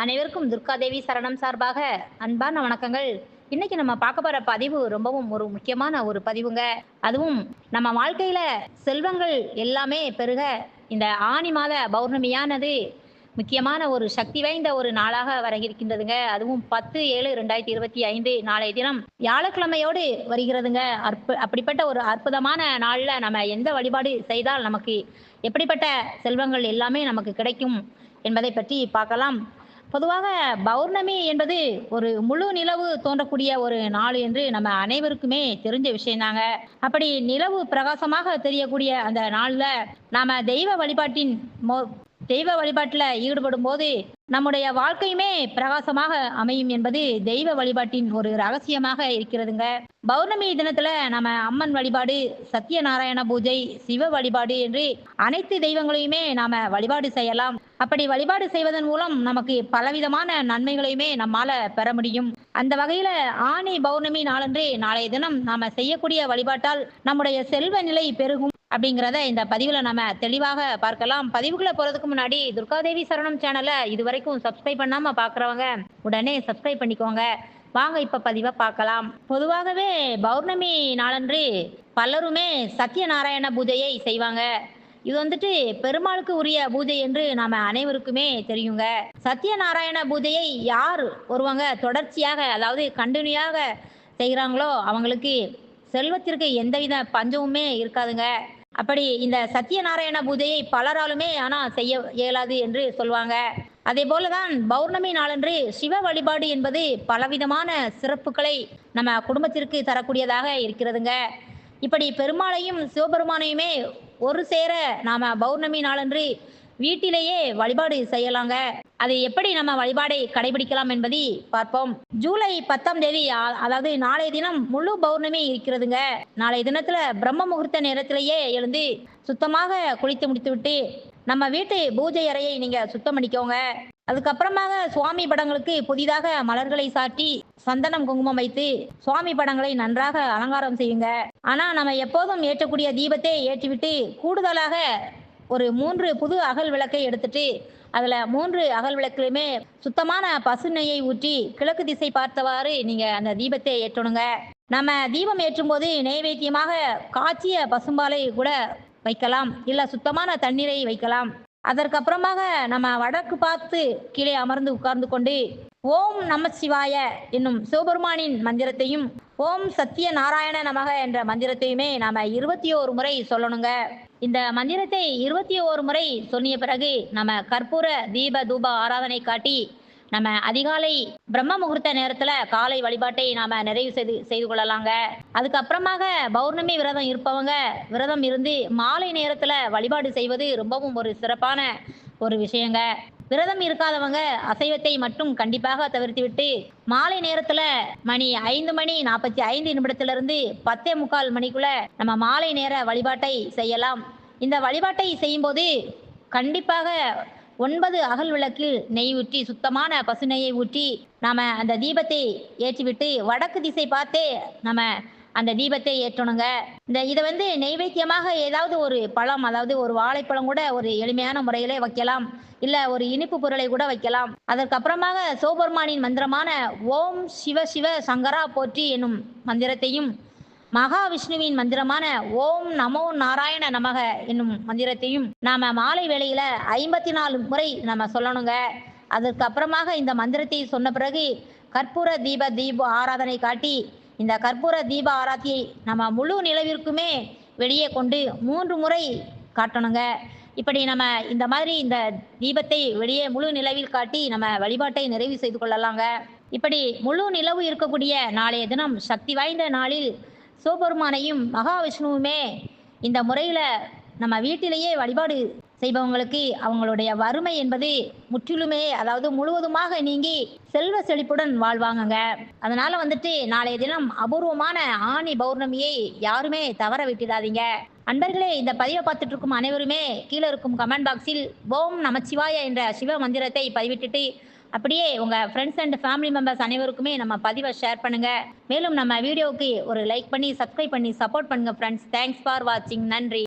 அனைவருக்கும் துர்காதேவி சரணம் சார்பாக அன்பான வணக்கங்கள். இன்னைக்கு நம்ம பார்க்க போற பதிவு ரொம்பவும் ஒரு முக்கியமான ஒரு பதிவுங்க. அதுவும் நம்ம வாழ்க்கையில செல்வங்கள் எல்லாமே பெருக இந்த ஆனி மாத பௌர்ணமியானது முக்கியமான ஒரு சக்தி வாய்ந்த ஒரு நாளாக வர இருக்கின்றதுங்க அதுவும் பத்து ஏழு ரெண்டாயிரத்தி இருபத்தி ஐந்து நாளைய தினம் வியாழக்கிழமையோடு வருகிறதுங்க. அற்பு அப்படிப்பட்ட ஒரு அற்புதமான நாளில் நம்ம எந்த வழிபாடு செய்தால் நமக்கு எப்படிப்பட்ட செல்வங்கள் எல்லாமே நமக்கு கிடைக்கும் என்பதை பற்றி பார்க்கலாம். பொதுவாக பௌர்ணமி என்பது ஒரு முழு நிலவு தோன்றக்கூடிய ஒரு நாள் என்று நம்ம அனைவருக்குமே தெரிஞ்ச விஷயம்தாங்க அப்படி நிலவு பிரகாசமாக தெரியக்கூடிய அந்த நாளில் நாம தெய்வ வழிபாட்டின் மோ தெய்வ வழிபாட்டில் ஈடுபடும் போது நம்முடைய வாழ்க்கையுமே பிரகாசமாக அமையும் என்பது தெய்வ வழிபாட்டின் ஒரு ரகசியமாக இருக்கிறதுங்க. பௌர்ணமி தினத்துல நம்ம அம்மன் வழிபாடு சத்யநாராயண பூஜை சிவ வழிபாடு என்று அனைத்து தெய்வங்களையுமே நாம வழிபாடு செய்யலாம். அப்படி வழிபாடு செய்வதன் மூலம் நமக்கு பலவிதமான நன்மைகளையுமே நம்மால பெற முடியும். அந்த வகையில ஆணி பௌர்ணமி நாளன்று நாளைய தினம் நாம செய்யக்கூடிய வழிபாட்டால் நம்முடைய செல்வ நிலை பெருகும். அப்படிங்கிறத இந்த பதிவில் நம்ம தெளிவாக பார்க்கலாம். பதிவுக்குள்ள போகிறதுக்கு முன்னாடி துர்காதேவி சரணம் சேனலை இது வரைக்கும் சப்ஸ்கிரைப் பண்ணாமல் பார்க்குறவங்க உடனே சப்ஸ்கிரைப் பண்ணிக்கோங்க. வாங்க இப்போ பதிவை பார்க்கலாம். பொதுவாகவே பௌர்ணமி நாளன்று பலருமே சத்யநாராயண பூஜையை செய்வாங்க. இது வந்துட்டு பெருமாளுக்கு உரிய பூஜை என்று நாம அனைவருக்குமே தெரியுங்க. சத்யநாராயண பூஜையை யார் ஒருவங்க தொடர்ச்சியாக அதாவது கண்டினியூவாக செய்கிறாங்களோ அவங்களுக்கு செல்வத்திற்கு எந்தவித பஞ்சமுமே இருக்காதுங்க. அப்படி இந்த சத்யநாராயண பூஜையை பலராலுமே ஆனால் செய்ய இயலாது என்று சொல்லுவாங்க அதே போலதான் பௌர்ணமி நாளன்று சிவ வழிபாடு என்பது பலவிதமான சிறப்புகளை நம்ம குடும்பத்திற்கு தரக்கூடியதாக இருக்கிறதுங்க. இப்படி பெருமாளையும் சிவபெருமானையுமே ஒரு சேர நாம பௌர்ணமி நாளன்று வீட்டிலேயே வழிபாடு செய்யலாங்க. அதை எப்படி நம்ம வழிபாடை கடைபிடிக்கலாம் என்பதை பார்ப்போம். ஜூலை பத்தாம் தேதி அதாவது நாளைய தினம் முழு பௌர்ணமி இருக்கிறதுங்க. நாளைய தினத்துல பிரம்ம முகூர்த்த நேரத்திலேயே எழுந்து சுத்தமாக குளித்து முடித்துவிட்டு நம்ம வீட்டு பூஜை அறையை நீங்க சுத்தம் பண்ணிக்கோங்க. அதுக்கப்புறமாக சுவாமி படங்களுக்கு புதிதாக மலர்களை சாட்டி சந்தனம் குங்குமம் வைத்து சுவாமி படங்களை நன்றாக அலங்காரம் செய்யுங்க. ஆனா நம்ம எப்போதும் ஏற்றக்கூடிய தீபத்தை ஏற்றிவிட்டு கூடுதலாக ஒரு மூன்று புது அகல் விளக்கை எடுத்துட்டு அதில் மூன்று அகல் விளக்குலையுமே சுத்தமான பசு நெய்யை ஊற்றி கிழக்கு திசை பார்த்தவாறு நீங்கள் அந்த தீபத்தை ஏற்றணுங்க. நம்ம தீபம் ஏற்றும் போது நெய்வேத்தியமாக காய்ச்சிய பசும்பாலை கூட வைக்கலாம். இல்லை சுத்தமான தண்ணீரை வைக்கலாம். அதற்கப்புறமாக நம்ம வடக்கு பார்த்து கீழே அமர்ந்து உட்கார்ந்து கொண்டு ஓம் நம சிவாய என்னும் சிவபெருமானின் மந்திரத்தையும் ஓம் சத்திய நாராயண நமக என்ற மந்திரத்தையுமே நாம இருபத்தி ஓரு முறை சொல்லணுங்க. இந்த மந்திரத்தை இருபத்தி ஓரு முறை சொன்னிய பிறகு நம்ம கற்பூர தீப தூப ஆராதனை காட்டி நம்ம அதிகாலை பிரம்ம முகூர்த்த நேரத்துல காலை வழிபாட்டை நாம நிறைவு செய்து செய்து கொள்ளலாங்க. அதுக்கப்புறமாக பௌர்ணமி விரதம் இருப்பவங்க விரதம் இருந்து மாலை நேரத்துல வழிபாடு செய்வது ரொம்பவும் ஒரு சிறப்பான ஒரு விஷயங்க. விரதம் இருக்காதவங்க அசைவத்தை மட்டும் கண்டிப்பாக தவிர்த்துவிட்டு மாலை நேரத்துல மணி ஐந்து மணி நாற்பத்தி ஐந்து நிமிடத்திலிருந்து பத்தே முக்கால் மணிக்குள்ள நம்ம மாலை நேர வழிபாட்டை செய்யலாம். இந்த வழிபாட்டை செய்யும்போது கண்டிப்பாக ஒன்பது அகல் விளக்கில் நெய் ஊற்றி சுத்தமான பசு நெய்யை ஊற்றி நாம அந்த தீபத்தை ஏற்றிவிட்டு வடக்கு திசை பார்த்தே நம்ம அந்த தீபத்தை ஏற்றணுங்க. இந்த இதை வந்து நெய்வேத்தியமாக ஏதாவது ஒரு பழம் அதாவது ஒரு வாழைப்பழம் கூட ஒரு எளிமையான முறையிலே வைக்கலாம். இல்ல ஒரு இனிப்பு பொருளை கூட வைக்கலாம். அதற்கப்புறமாக சோபர்மானின் மந்திரமான ஓம் சிவ சிவ சங்கரா போற்றி என்னும் மந்திரத்தையும் மகாவிஷ்ணுவின் மந்திரமான ஓம் நமோ நாராயண நமக என்னும் மந்திரத்தையும் நாம மாலை வேளையில ஐம்பத்தி நாலு முறை நம்ம சொல்லணுங்க. அதற்கு அப்புறமாக இந்த மந்திரத்தை சொன்ன பிறகு கற்பூர தீப தீப ஆராதனை காட்டி இந்த கற்பூர தீப ஆராத்தியை நம்ம முழு நிலவிற்குமே வெளியே கொண்டு மூன்று முறை காட்டணுங்க. இப்படி நம்ம இந்த மாதிரி இந்த தீபத்தை வெளியே முழு நிலவில் காட்டி நம்ம வழிபாட்டை நிறைவு செய்து கொள்ளலாங்க. இப்படி முழு நிலவு இருக்கக்கூடிய நாளைய தினம் சக்தி வாய்ந்த நாளில் சிவபெருமானையும் மகாவிஷ்ணுவுமே இந்த முறையில் நம்ம வீட்டிலேயே வழிபாடு செய்பவங்களுக்கு அவங்களுடைய வறுமை என்பது முற்றிலுமே அதாவது முழுவதுமாக நீங்கி செல்வ செழிப்புடன் வாழ்வாங்கங்க. அதனால வந்துட்டு நாளைய தினம் அபூர்வமான ஆணி பௌர்ணமியை யாருமே தவற விட்டுடாதீங்க. அன்பர்களே இந்த பதிவை பார்த்துட்டு இருக்கும் அனைவருமே கீழே இருக்கும் கமெண்ட் பாக்ஸில் ஓம் நமச்சிவாய என்ற சிவ மந்திரத்தை பதிவிட்டுட்டு அப்படியே உங்க ஃப்ரெண்ட்ஸ் அண்ட் ஃபேமிலி மெம்பர்ஸ் அனைவருக்குமே நம்ம பதிவை ஷேர் பண்ணுங்க. மேலும் நம்ம வீடியோவுக்கு ஒரு லைக் பண்ணி சப்ஸ்கிரைப் பண்ணி சப்போர்ட் பண்ணுங்க ஃப்ரெண்ட்ஸ் தேங்க்ஸ் ஃபார் வாட்சிங் நன்றி.